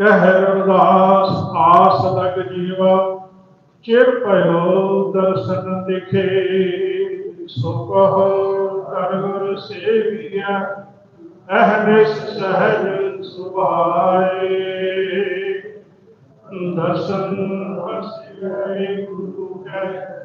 कह आस लग जीवा, चिर भयो दर्शन दिखे। सो कहो करगुर सेविया सहज सुभाए। दर्शन गुरु के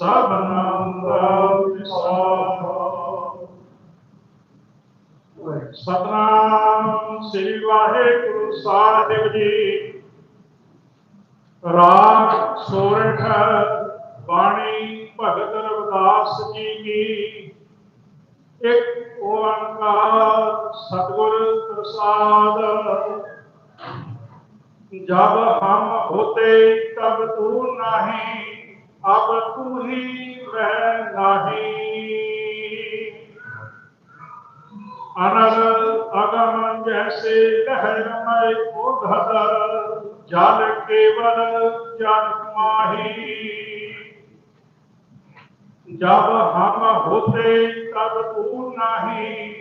सतनाम श्री वाहे गुरु जी राग सोरठ भगत रविदास जी की एक ओंकार सतगुर प्रसाद। जब हम होते तब तू नहीं। अब तू ही वह नहीं। अनल अगम जैसे लहरमय उधर, जल केवल जन माही। जब हम होते तब तू नहीं,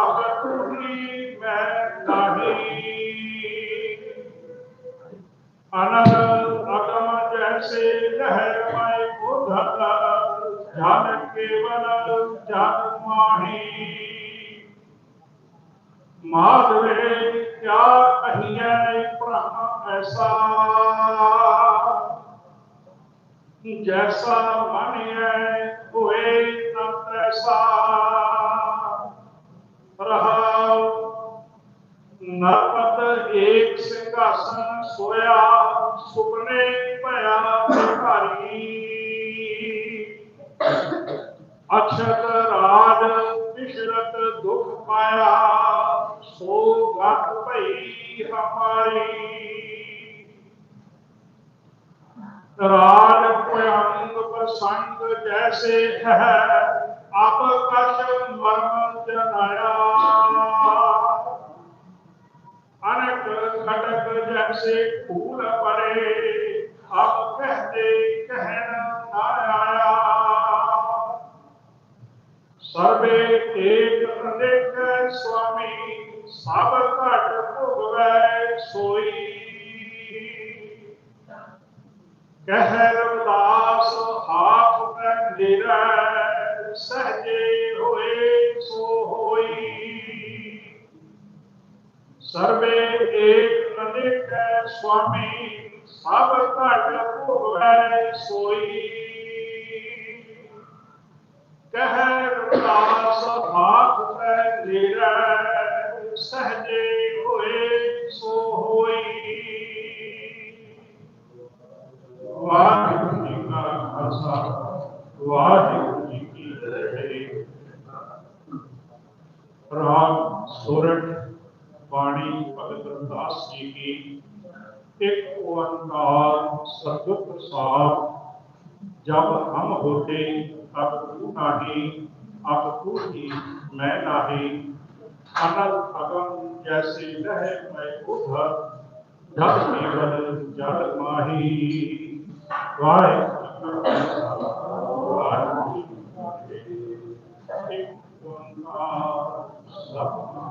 अब तू ही मैं नहीं। अनल जन केवल जन माही माधवे क्या कहिए ऐसा जैसा मन है एक सिंहासन सोया भिखारी अक्षत राज विशरत दुख पाया सो गत भई हमारी। राज भयंग प्रसंग जैसे है, आप कश मर्म जनाया। अनक खटक जैसे फूल पड़े सर्वे एक अनेक स्वामी। सब घट भुगवै सोई। कह रविदास, हाथ में निरै सहजे हुए, सो होई। सर्वे एक अनेक स्वामी। सब घट भुगवै सोई। कह रविदास हाथ में निरै सहजे हुए सो होई ਵਾਹਿਗੁਰੂ ਜੀ ਕਾ ਖਾਲਸਾ ਵਾਹਿਗੁਰੂ ਜੀ ਕੀ ਫਤਿਹ ਰਾਗ ਸੋਰਠ ਬਾਣੀ ਭਗਤ ਰਵਿਦਾਸ ਜੀ ਕੀ ਇੱਕ ਓੰਕਾਰ ਸਤਿਗੁਰ ਪ੍ਰਸਾਦ जब हम होते अब तू नाही अब तू ही मैं नाही अनल अगम जैसे लहर मैं उधर जल केवल जल माही वाहे